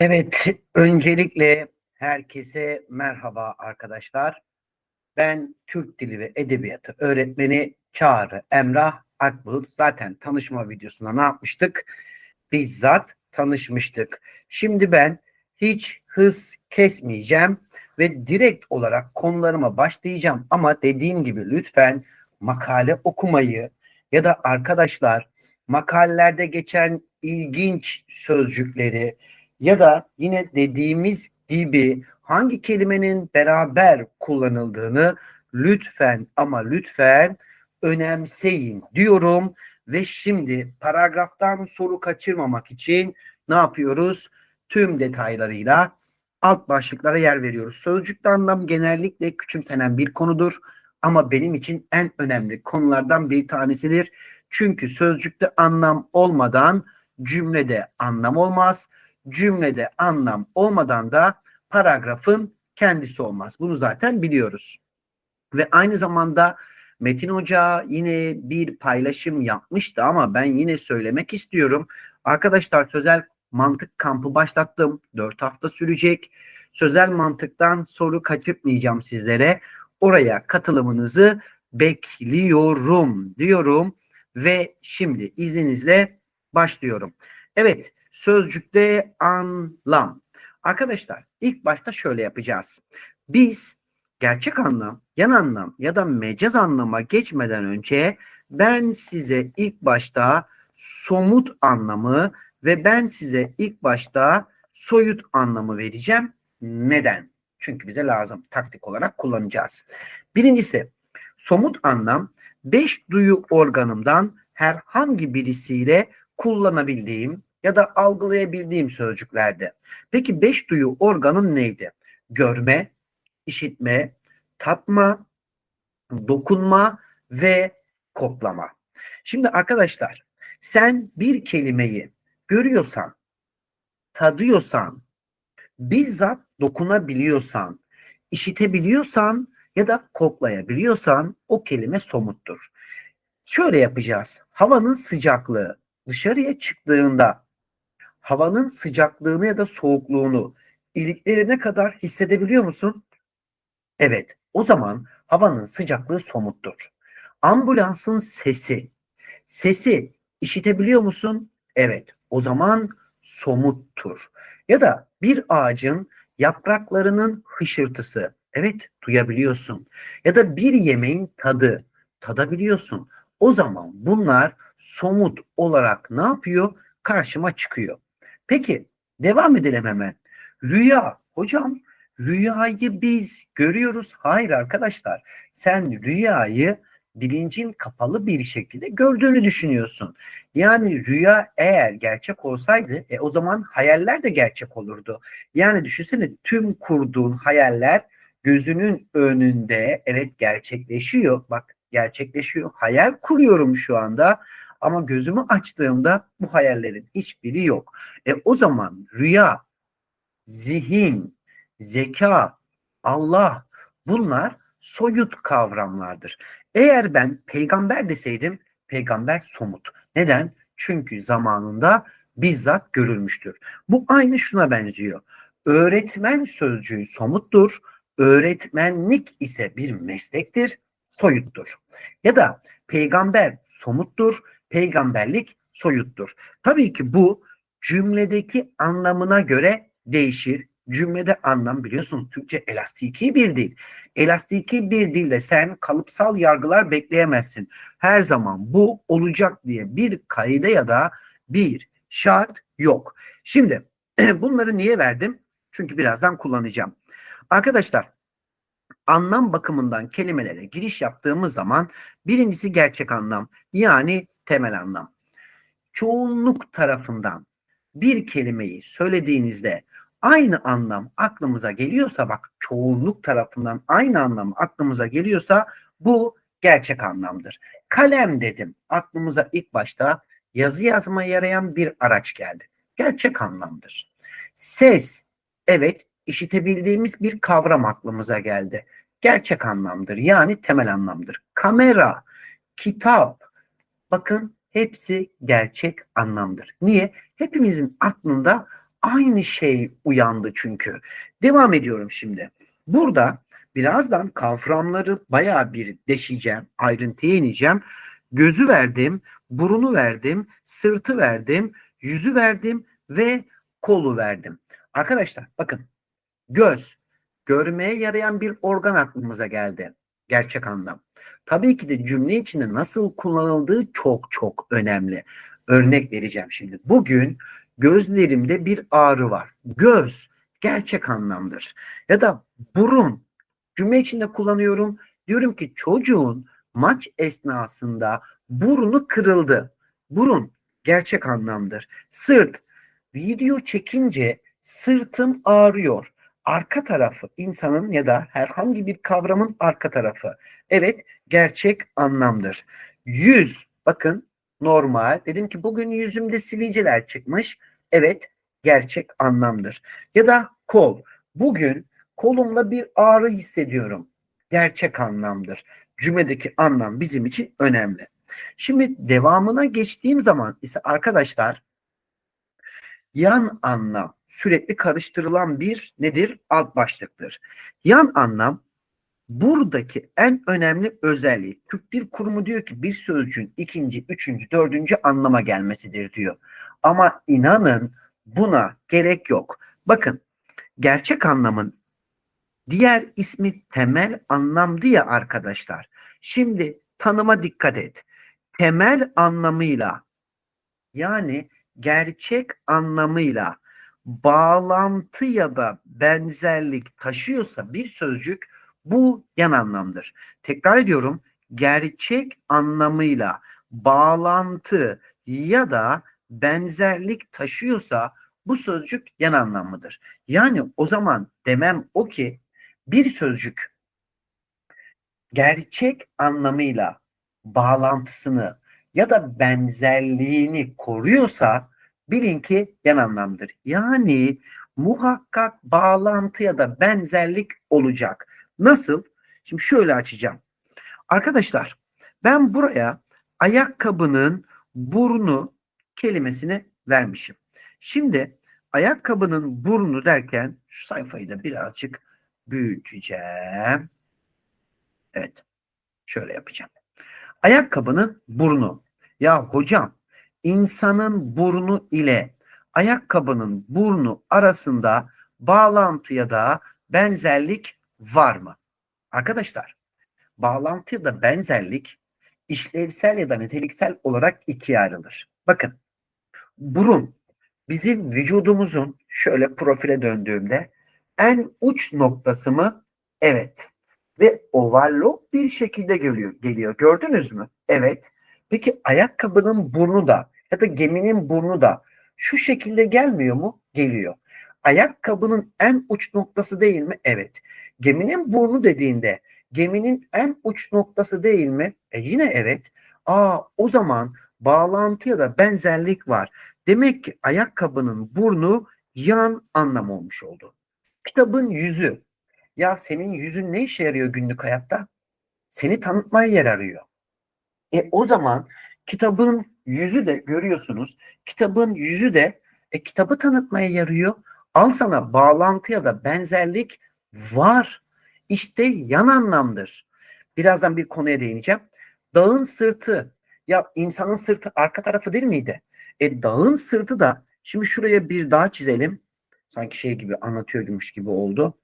Evet, öncelikle herkese merhaba arkadaşlar. Ben Türk Dili ve Edebiyatı öğretmeni Çağrı Emrah Akbulut. Zaten tanışma videosunda ne yapmıştık? Bizzat tanışmıştık. Şimdi ben hiç hız kesmeyeceğim ve direkt olarak konularıma başlayacağım. Ama dediğim gibi lütfen makale okumayı ya da arkadaşlar makalelerde geçen ilginç sözcükleri ya da yine dediğimiz gibi hangi kelimenin beraber kullanıldığını lütfen ama lütfen önemseyin diyorum ve şimdi paragraftan soru kaçırmamak için ne yapıyoruz? Tüm detaylarıyla alt başlıklara yer veriyoruz. Sözcükte anlam genellikle küçümsenen bir konudur ama benim için en önemli konulardan bir tanesidir. Çünkü sözcükte anlam olmadan cümlede anlam olmaz cümlede anlam olmadan da paragrafın kendisi olmaz. Bunu zaten biliyoruz. Ve aynı zamanda Metin Hoca yine bir paylaşım yapmıştı ama ben yine söylemek istiyorum. Arkadaşlar sözel mantık kampı başlattım. 4 hafta sürecek. Sözel mantıktan soru kaçırmayacağım sizlere. Oraya katılımınızı bekliyorum diyorum ve şimdi izninizle başlıyorum. Evet, Sözcükte anlam. Arkadaşlar ilk başta şöyle yapacağız. Biz gerçek anlam, yan anlam ya da mecaz anlama geçmeden önce ben size ilk başta somut anlamı ve ben size ilk başta soyut anlamı vereceğim. Neden? Çünkü bize lazım. Taktik olarak kullanacağız. Birincisi somut anlam beş duyu organımdan herhangi birisiyle kullanabildiğim ya da algılayabildiğim sözcüklerde. Peki beş duyu organım neydi? Görme, işitme, tatma, dokunma ve koklama. Şimdi arkadaşlar sen bir kelimeyi görüyorsan, tadıyorsan, bizzat dokunabiliyorsan, işitebiliyorsan ya da koklayabiliyorsan o kelime somuttur. Şöyle yapacağız. Havanın sıcaklığı dışarıya çıktığında havanın sıcaklığını ya da soğukluğunu iliklerine kadar hissedebiliyor musun? Evet, o zaman havanın sıcaklığı somuttur. Ambulansın sesi, sesi işitebiliyor musun? Evet, o zaman somuttur. Ya da bir ağacın yapraklarının hışırtısı, evet duyabiliyorsun. Ya da bir yemeğin tadı, tadabiliyorsun. O zaman bunlar somut olarak ne yapıyor? Karşıma çıkıyor. Peki devam edelim hemen. Rüya. Hocam rüyayı biz görüyoruz. Hayır arkadaşlar. Sen rüyayı bilincin kapalı bir şekilde gördüğünü düşünüyorsun. Yani rüya eğer gerçek olsaydı e, o zaman hayaller de gerçek olurdu. Yani düşünsene tüm kurduğun hayaller gözünün önünde evet gerçekleşiyor. Bak gerçekleşiyor. Hayal kuruyorum şu anda ama gözümü açtığımda bu hayallerin hiçbiri yok. E o zaman rüya, zihin, zeka, Allah bunlar soyut kavramlardır. Eğer ben peygamber deseydim peygamber somut. Neden? Çünkü zamanında bizzat görülmüştür. Bu aynı şuna benziyor. Öğretmen sözcüğü somuttur. Öğretmenlik ise bir meslektir, soyuttur. Ya da peygamber somuttur, peygamberlik soyuttur. Tabii ki bu cümledeki anlamına göre değişir. Cümlede anlam biliyorsunuz Türkçe elastiki bir dil. Elastiki bir dilde sen kalıpsal yargılar bekleyemezsin. Her zaman bu olacak diye bir kaide ya da bir şart yok. Şimdi bunları niye verdim? Çünkü birazdan kullanacağım. Arkadaşlar anlam bakımından kelimelere giriş yaptığımız zaman birincisi gerçek anlam yani temel anlam. Çoğunluk tarafından bir kelimeyi söylediğinizde aynı anlam aklımıza geliyorsa bak çoğunluk tarafından aynı anlam aklımıza geliyorsa bu gerçek anlamdır. Kalem dedim aklımıza ilk başta yazı yazmaya yarayan bir araç geldi. Gerçek anlamdır. Ses evet işitebildiğimiz bir kavram aklımıza geldi. Gerçek anlamdır yani temel anlamdır. Kamera, kitap, Bakın hepsi gerçek anlamdır. Niye? Hepimizin aklında aynı şey uyandı çünkü. Devam ediyorum şimdi. Burada birazdan kavramları bayağı bir deşeceğim, ayrıntıya ineceğim. Gözü verdim, burunu verdim, sırtı verdim, yüzü verdim ve kolu verdim. Arkadaşlar bakın göz görmeye yarayan bir organ aklımıza geldi. Gerçek anlam. Tabii ki de cümle içinde nasıl kullanıldığı çok çok önemli. Örnek vereceğim şimdi. Bugün gözlerimde bir ağrı var. Göz gerçek anlamdır. Ya da burun cümle içinde kullanıyorum. Diyorum ki çocuğun maç esnasında burnu kırıldı. Burun gerçek anlamdır. Sırt video çekince sırtım ağrıyor. Arka tarafı insanın ya da herhangi bir kavramın arka tarafı. Evet gerçek anlamdır. Yüz bakın normal. Dedim ki bugün yüzümde sivilceler çıkmış. Evet gerçek anlamdır. Ya da kol. Bugün kolumda bir ağrı hissediyorum. Gerçek anlamdır. Cümledeki anlam bizim için önemli. Şimdi devamına geçtiğim zaman ise arkadaşlar yan anlam sürekli karıştırılan bir nedir? Alt başlıktır. Yan anlam buradaki en önemli özelliği. Türk Dil Kurumu diyor ki bir sözcüğün ikinci, üçüncü, dördüncü anlama gelmesidir diyor. Ama inanın buna gerek yok. Bakın gerçek anlamın diğer ismi temel anlamdı ya arkadaşlar. Şimdi tanıma dikkat et. Temel anlamıyla yani gerçek anlamıyla bağlantı ya da benzerlik taşıyorsa bir sözcük bu yan anlamdır. Tekrar ediyorum. Gerçek anlamıyla bağlantı ya da benzerlik taşıyorsa bu sözcük yan anlamlıdır. Yani o zaman demem o ki bir sözcük gerçek anlamıyla bağlantısını ya da benzerliğini koruyorsa bilin ki yan anlamdır. Yani muhakkak bağlantı ya da benzerlik olacak. Nasıl? Şimdi şöyle açacağım. Arkadaşlar ben buraya ayakkabının burnu kelimesini vermişim. Şimdi ayakkabının burnu derken şu sayfayı da birazcık büyüteceğim. Evet. Şöyle yapacağım. Ayakkabının burnu. Ya hocam insanın burnu ile ayakkabının burnu arasında bağlantı ya da benzerlik var mı? Arkadaşlar bağlantı ya da benzerlik işlevsel ya da niteliksel olarak ikiye ayrılır. Bakın burun bizim vücudumuzun şöyle profile döndüğümde en uç noktası mı? Evet. Ve overlock bir şekilde geliyor. geliyor. Gördünüz mü? Evet. Peki ayakkabının burnu da ya da geminin burnu da şu şekilde gelmiyor mu? Geliyor. Ayakkabının en uç noktası değil mi? Evet. Geminin burnu dediğinde geminin en uç noktası değil mi? E yine evet. Aa o zaman bağlantı ya da benzerlik var. Demek ki ayakkabının burnu yan anlam olmuş oldu. Kitabın yüzü. Ya senin yüzün ne işe yarıyor günlük hayatta? Seni tanıtmaya yer arıyor. E o zaman kitabın yüzü de görüyorsunuz. Kitabın yüzü de e, kitabı tanıtmaya yarıyor. Al sana bağlantı ya da benzerlik var. İşte yan anlamdır. Birazdan bir konuya değineceğim. Dağın sırtı. Ya insanın sırtı arka tarafı değil miydi? E dağın sırtı da şimdi şuraya bir dağ çizelim. Sanki şey gibi anlatıyormuş gibi oldu.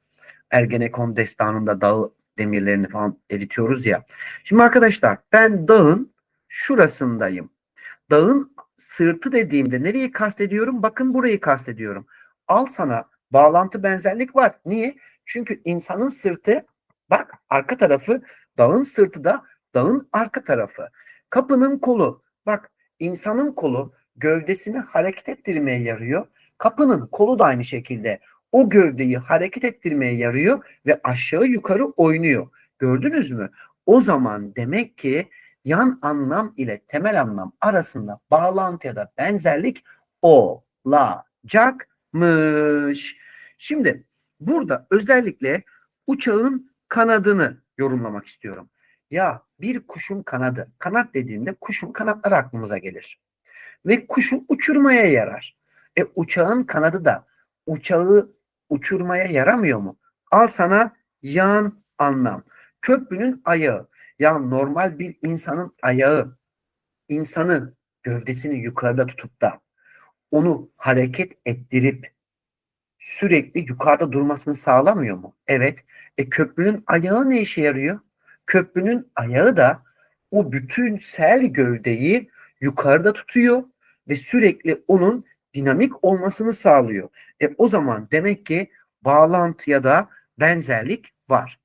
Ergenekon destanında dağ demirlerini falan eritiyoruz ya. Şimdi arkadaşlar ben dağın şurasındayım. Dağın sırtı dediğimde nereyi kastediyorum? Bakın burayı kastediyorum. Al sana bağlantı benzerlik var. Niye? Çünkü insanın sırtı bak arka tarafı dağın sırtı da dağın arka tarafı. Kapının kolu bak insanın kolu gövdesini hareket ettirmeye yarıyor. Kapının kolu da aynı şekilde o gövdeyi hareket ettirmeye yarıyor ve aşağı yukarı oynuyor. Gördünüz mü? O zaman demek ki yan anlam ile temel anlam arasında bağlantı ya da benzerlik olacakmış. Şimdi burada özellikle uçağın kanadını yorumlamak istiyorum. Ya bir kuşun kanadı, kanat dediğinde kuşun kanatları aklımıza gelir. Ve kuşu uçurmaya yarar. E uçağın kanadı da uçağı uçurmaya yaramıyor mu? Al sana yan anlam. Köprünün ayağı. Ya normal bir insanın ayağı insanın gövdesini yukarıda tutup da onu hareket ettirip sürekli yukarıda durmasını sağlamıyor mu? Evet. E köprünün ayağı ne işe yarıyor? Köprünün ayağı da o bütünsel gövdeyi yukarıda tutuyor ve sürekli onun dinamik olmasını sağlıyor. E o zaman demek ki bağlantıya da benzerlik var.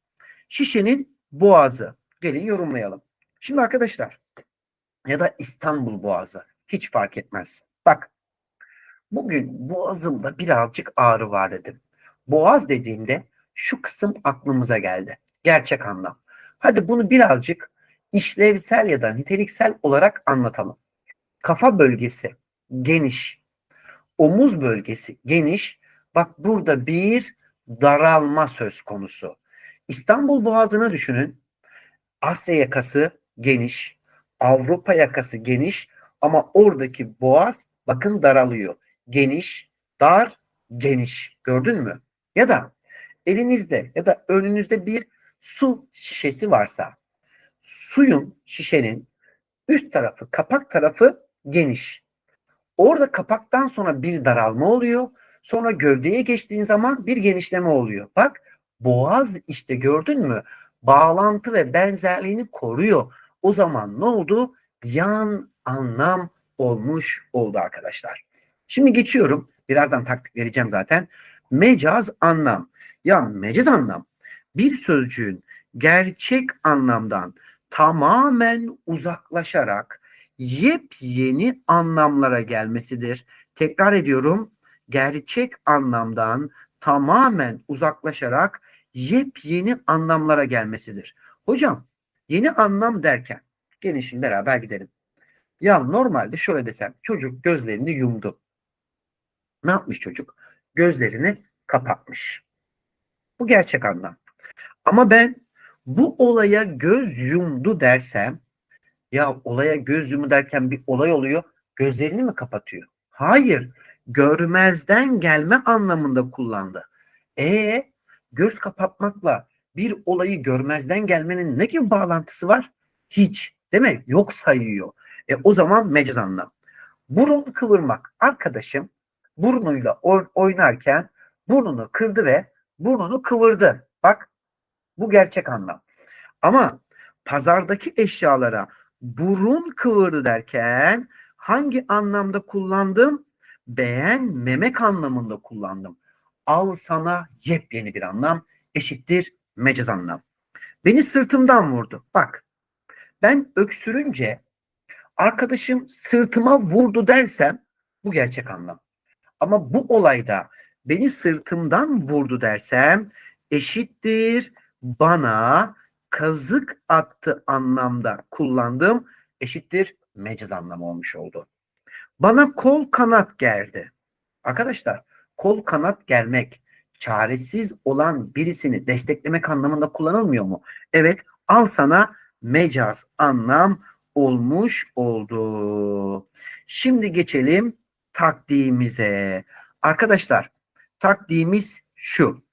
Şişenin boğazı. Gelin yorumlayalım. Şimdi arkadaşlar ya da İstanbul Boğazı hiç fark etmez. Bak bugün boğazımda birazcık ağrı var dedim. Boğaz dediğimde şu kısım aklımıza geldi. Gerçek anlam. Hadi bunu birazcık işlevsel ya da niteliksel olarak anlatalım. Kafa bölgesi geniş. Omuz bölgesi geniş. Bak burada bir daralma söz konusu. İstanbul Boğazı'nı düşünün. Asya yakası geniş. Avrupa yakası geniş ama oradaki boğaz bakın daralıyor. Geniş, dar, geniş. Gördün mü? Ya da elinizde ya da önünüzde bir su şişesi varsa suyun şişenin üst tarafı, kapak tarafı geniş. Orada kapaktan sonra bir daralma oluyor. Sonra gövdeye geçtiğin zaman bir genişleme oluyor. Bak boğaz işte gördün mü? Bağlantı ve benzerliğini koruyor. O zaman ne oldu? Yan anlam olmuş oldu arkadaşlar. Şimdi geçiyorum. Birazdan taktik vereceğim zaten. Mecaz anlam. Ya mecaz anlam bir sözcüğün gerçek anlamdan tamamen uzaklaşarak yepyeni anlamlara gelmesidir. Tekrar ediyorum. Gerçek anlamdan tamamen uzaklaşarak yepyeni anlamlara gelmesidir. Hocam yeni anlam derken gelin şimdi beraber gidelim. Ya normalde şöyle desem çocuk gözlerini yumdu. Ne yapmış çocuk? Gözlerini kapatmış. Bu gerçek anlam. Ama ben bu olaya göz yumdu dersem ya olaya göz yumu derken bir olay oluyor gözlerini mi kapatıyor? Hayır görmezden gelme anlamında kullandı. E göz kapatmakla bir olayı görmezden gelmenin ne gibi bağlantısı var? Hiç. Değil mi? Yok sayıyor. E o zaman mecaz anlam. Burun kıvırmak. Arkadaşım burnuyla oynarken burnunu kırdı ve burnunu kıvırdı. Bak bu gerçek anlam. Ama pazardaki eşyalara burun kıvırdı derken hangi anlamda kullandım? Beğenmemek anlamında kullandım. Al sana yepyeni bir anlam eşittir mecaz anlam. Beni sırtımdan vurdu. Bak ben öksürünce arkadaşım sırtıma vurdu dersem bu gerçek anlam. Ama bu olayda beni sırtımdan vurdu dersem eşittir bana kazık attı anlamda kullandığım eşittir mecaz anlamı olmuş oldu. Bana kol kanat gerdi. Arkadaşlar kol kanat germek çaresiz olan birisini desteklemek anlamında kullanılmıyor mu? Evet al sana mecaz anlam olmuş oldu. Şimdi geçelim taktiğimize. Arkadaşlar taktiğimiz şu.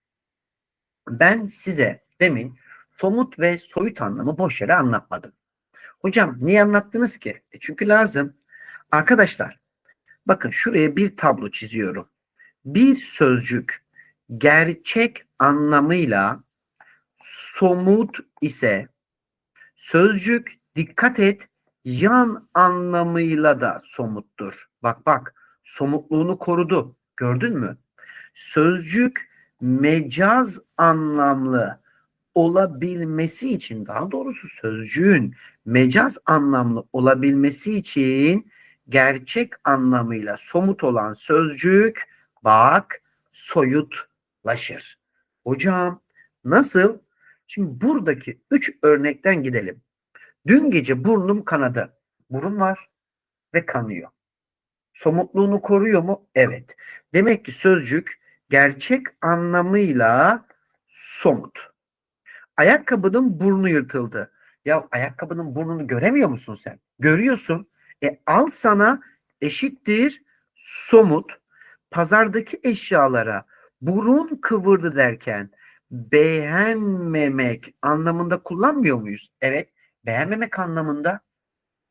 Ben size demin somut ve soyut anlamı boş yere anlatmadım. Hocam niye anlattınız ki? E çünkü lazım. Arkadaşlar bakın şuraya bir tablo çiziyorum. Bir sözcük gerçek anlamıyla somut ise sözcük dikkat et yan anlamıyla da somuttur. Bak bak somutluğunu korudu. Gördün mü? Sözcük mecaz anlamlı olabilmesi için daha doğrusu sözcüğün mecaz anlamlı olabilmesi için gerçek anlamıyla somut olan sözcük bak soyutlaşır. Hocam nasıl? Şimdi buradaki üç örnekten gidelim. Dün gece burnum kanadı. Burun var ve kanıyor. Somutluğunu koruyor mu? Evet. Demek ki sözcük gerçek anlamıyla somut. Ayakkabının burnu yırtıldı. Ya ayakkabının burnunu göremiyor musun sen? Görüyorsun. E al sana eşittir somut. pazardaki eşyalara burun kıvırdı derken beğenmemek anlamında kullanmıyor muyuz? Evet, beğenmemek anlamında.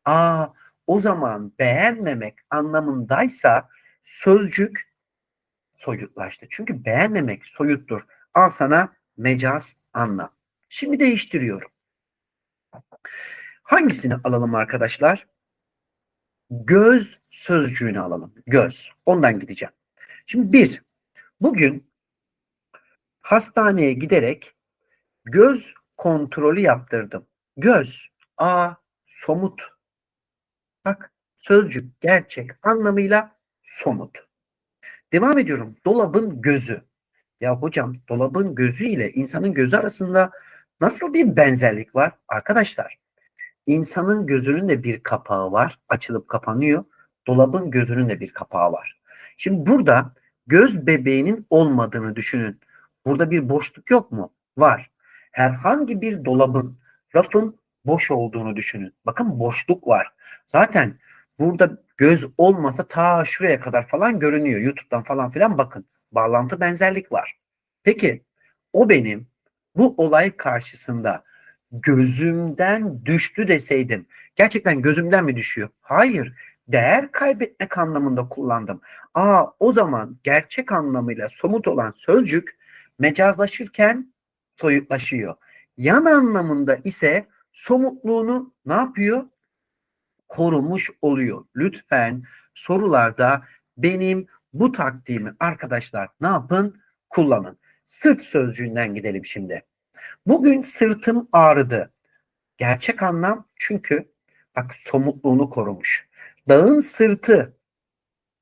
Aa, o zaman beğenmemek anlamındaysa sözcük soyutlaştı. Çünkü beğenmemek soyuttur. Al sana mecaz anlam. Şimdi değiştiriyorum. Hangisini alalım arkadaşlar? Göz sözcüğünü alalım. Göz. Ondan gideceğim. Şimdi bir, bugün hastaneye giderek göz kontrolü yaptırdım. Göz, a, somut. Bak sözcük gerçek anlamıyla somut. Devam ediyorum. Dolabın gözü. Ya hocam dolabın gözü ile insanın gözü arasında nasıl bir benzerlik var? Arkadaşlar insanın gözünün de bir kapağı var. Açılıp kapanıyor. Dolabın gözünün de bir kapağı var. Şimdi burada göz bebeğinin olmadığını düşünün. Burada bir boşluk yok mu? Var. Herhangi bir dolabın, rafın boş olduğunu düşünün. Bakın boşluk var. Zaten burada göz olmasa ta şuraya kadar falan görünüyor. YouTube'dan falan filan bakın. Bağlantı benzerlik var. Peki o benim bu olay karşısında gözümden düştü deseydim gerçekten gözümden mi düşüyor? Hayır. Değer kaybetmek anlamında kullandım. Aa o zaman gerçek anlamıyla somut olan sözcük mecazlaşırken soyutlaşıyor. Yan anlamında ise somutluğunu ne yapıyor? Korumuş oluyor. Lütfen sorularda benim bu taktiğimi arkadaşlar ne yapın? Kullanın. Sırt sözcüğünden gidelim şimdi. Bugün sırtım ağrıdı. Gerçek anlam çünkü bak somutluğunu korumuş. Dağın sırtı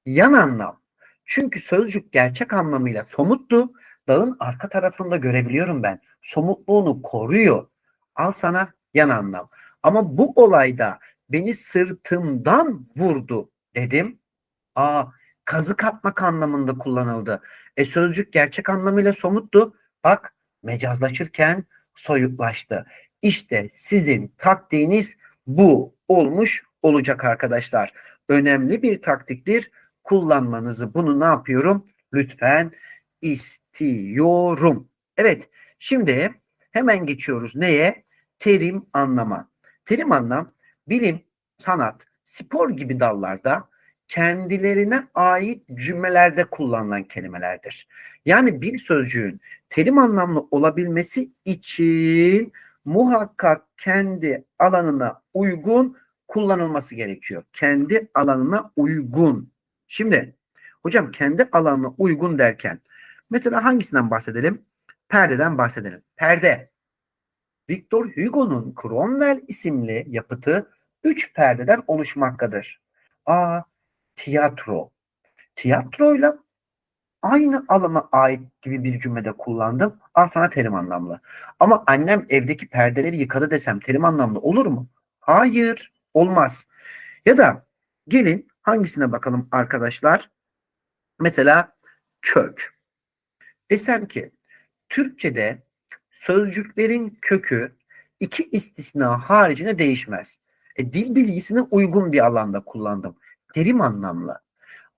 yan anlam. Çünkü sözcük gerçek anlamıyla somuttu. Dağın arka tarafında görebiliyorum ben. Somutluğunu koruyor. Al sana yan anlam. Ama bu olayda beni sırtımdan vurdu dedim. Aa kazık atmak anlamında kullanıldı. E sözcük gerçek anlamıyla somuttu. Bak mecazlaşırken soyutlaştı. İşte sizin taktiğiniz bu olmuş olacak arkadaşlar. Önemli bir taktiktir. Kullanmanızı bunu ne yapıyorum? Lütfen istiyorum. Evet şimdi hemen geçiyoruz neye? Terim anlama. Terim anlam bilim, sanat, spor gibi dallarda kendilerine ait cümlelerde kullanılan kelimelerdir. Yani bir sözcüğün terim anlamlı olabilmesi için muhakkak kendi alanına uygun kullanılması gerekiyor. Kendi alanına uygun. Şimdi hocam kendi alanına uygun derken mesela hangisinden bahsedelim? Perdeden bahsedelim. Perde. Victor Hugo'nun Cromwell isimli yapıtı üç perdeden oluşmaktadır. A. Tiyatro. Tiyatroyla aynı alana ait gibi bir cümlede kullandım. Al sana terim anlamlı. Ama annem evdeki perdeleri yıkadı desem terim anlamlı olur mu? Hayır, olmaz. Ya da gelin hangisine bakalım arkadaşlar? Mesela kök. Desem ki Türkçe'de sözcüklerin kökü iki istisna haricinde değişmez. E, dil bilgisine uygun bir alanda kullandım. Terim anlamlı.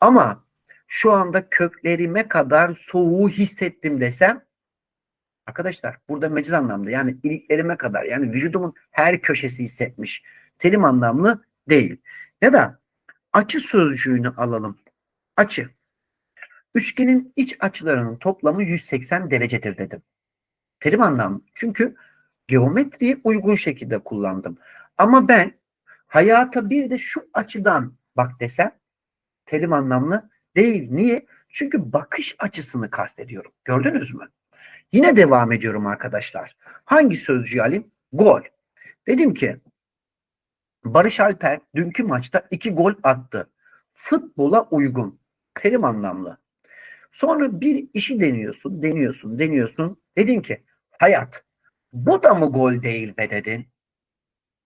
Ama şu anda köklerime kadar soğuğu hissettim desem arkadaşlar burada meciz anlamda yani iliklerime kadar yani vücudumun her köşesi hissetmiş. Terim anlamlı değil. Ya da açı sözcüğünü alalım. Açı. Üçgenin iç açılarının toplamı 180 derecedir dedim. Terim anlamlı. Çünkü geometriye uygun şekilde kullandım. Ama ben hayata bir de şu açıdan bak desem terim anlamlı değil. Niye? Çünkü bakış açısını kastediyorum. Gördünüz mü? Yine devam ediyorum arkadaşlar. Hangi sözcüğü alayım? Gol. Dedim ki Barış Alper dünkü maçta iki gol attı. Futbola uygun. Terim anlamlı. Sonra bir işi deniyorsun, deniyorsun, deniyorsun. Dedin ki hayat bu da mı gol değil be dedin.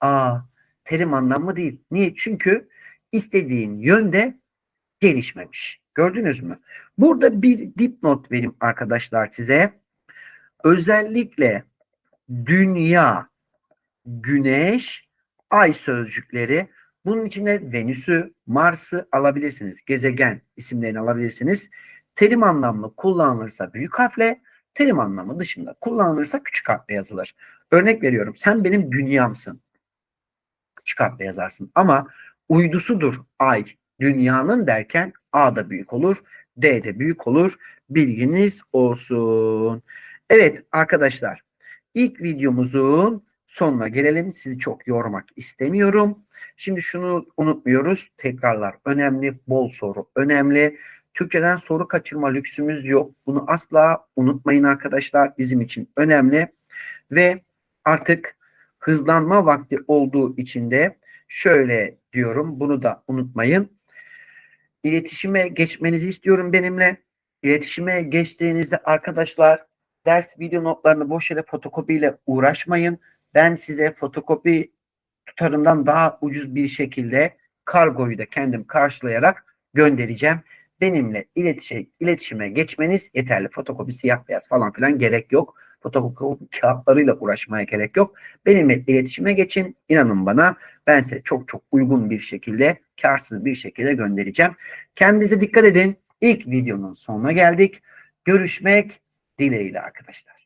Aa terim anlamlı değil. Niye? Çünkü istediğin yönde gelişmemiş. Gördünüz mü? Burada bir dipnot vereyim arkadaşlar size. Özellikle dünya, güneş, ay sözcükleri Bunun içinde Venüs'ü, Mars'ı alabilirsiniz. Gezegen isimlerini alabilirsiniz. Terim anlamlı kullanılırsa büyük harfle, terim anlamı dışında kullanılırsa küçük harfle yazılır. Örnek veriyorum. Sen benim dünyamsın. Küçük harfle yazarsın. Ama uydusudur ay, dünyanın derken A da büyük olur, D de büyük olur. Bilginiz olsun. Evet arkadaşlar ilk videomuzun sonuna gelelim. Sizi çok yormak istemiyorum. Şimdi şunu unutmuyoruz. Tekrarlar önemli, bol soru önemli. Türkçeden soru kaçırma lüksümüz yok. Bunu asla unutmayın arkadaşlar. Bizim için önemli. Ve artık hızlanma vakti olduğu için de şöyle diyorum. Bunu da unutmayın. İletişime geçmenizi istiyorum benimle. İletişime geçtiğinizde arkadaşlar ders video notlarını boş yere fotokopiyle uğraşmayın. Ben size fotokopi tutarımdan daha ucuz bir şekilde kargoyu da kendim karşılayarak göndereceğim. Benimle iletişime, geçmeniz yeterli. Fotokopi siyah beyaz falan filan gerek yok. Fotokopi kağıtlarıyla uğraşmaya gerek yok. Benimle iletişime geçin. İnanın bana ben size çok çok uygun bir şekilde, karsız bir şekilde göndereceğim. Kendinize dikkat edin. İlk videonun sonuna geldik. Görüşmek dileğiyle arkadaşlar.